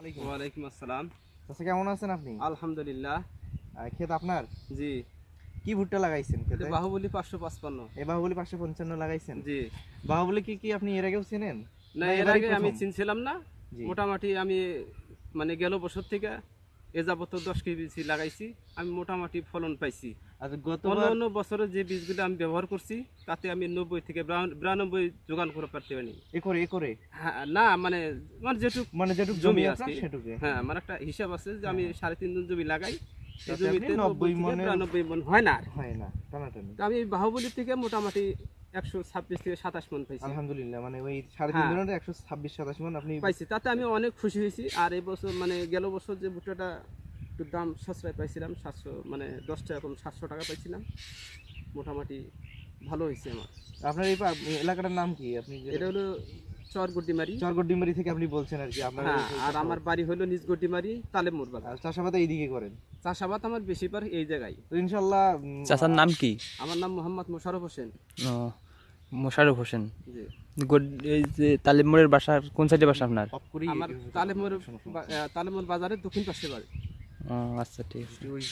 ওয়ালাইকুম আসসালাম। চাচা কেমন আছেন আপনি? আলহামদুলিল্লাহ। ক্ষেত আপনার? জি। কি ভুট্টা লাগাইছেন ক্ষেতে? বাহুবলী পাঁচশো পাঁচপান্ন। এ বাহুবলি পাঁচশো পঞ্চান্ন লাগাইছেন? জি। বাহুবলি কি কি আপনি এর আগেও চেনেন? না না, এর আগে আমি চিনছিলাম না। মোটামুটি আমি মানে গেল বছর থেকে এ যাবত দশ কেজি লাগাইছি। আমি মোটামুটি ফলন পাইছি। আচ্ছা অন্য বছরের যে বীজগুলো আমি ব্যবহার করছি তাতে আমি নব্বই থেকে বিরানব্বই যোগান করে পারতে পারি এ করে হ্যাঁ না মানে মানে যেটুক মানে যেটুকু জমি জমি আছে আপনার হ্যাঁ আমার একটা হিসাব আছে যে আমি সাড়ে তিন দিন জমি লাগাই এই তাতে আপনি জমিতে নব্বই থেকে বিরানব্বই মন হয় না হয় না আমি বাহুবলী থেকে মোটামুটি একশো ছাব্বিশ থেকে সাতাশ মন পাইছি। আলহামদুলিল্লাহ মানে ওই সাড়ে তিন হ্যাঁ। দিনের একশো ছাব্বিশ সাতাশ মান আপনি পাইছি তাতে আমি অনেক খুশি হয়েছি আর এই বছর মানে গেল বছর যে ভুট্টাটা একটু দাম সাশ্রয় পাইছিলাম সাতশো মানে দশটা এখন সাতশো টাকা পাইছিলাম। মোটামুটি ভালো হয়েছে আমার। আপনার এই পা- এলাকাটার নাম কি? আপনি যে- এটা হলো চর গুড্ডিমারি চরগড্ডিমারি থেকে আপনি বলছেন আর কি আপনার হ্যাঁ আর আমার বাড়ি হলো নিজ গুড্ডিমারি তালেমুর বাজার আর চাষাবাদ এইদিকে করেন? চাষাবাদ আমার বেশিরভাগ এই জায়গায়। তো ইনশাল্লাহ উম, চাচার নাম কি? আমার নাম মোহাম্মদ মোশারফ হোসেন। ও, মোশাররফ হোসেন। জি। গোড- এই যে তালিমোড়ের বাসার কোন সাইডে বাসা আপনার? করি আমার তালেমুর তালেমুর বাজারের দক্ষিণ পাশে বাড়ি। ও, আচ্ছা ঠিক আছে ওই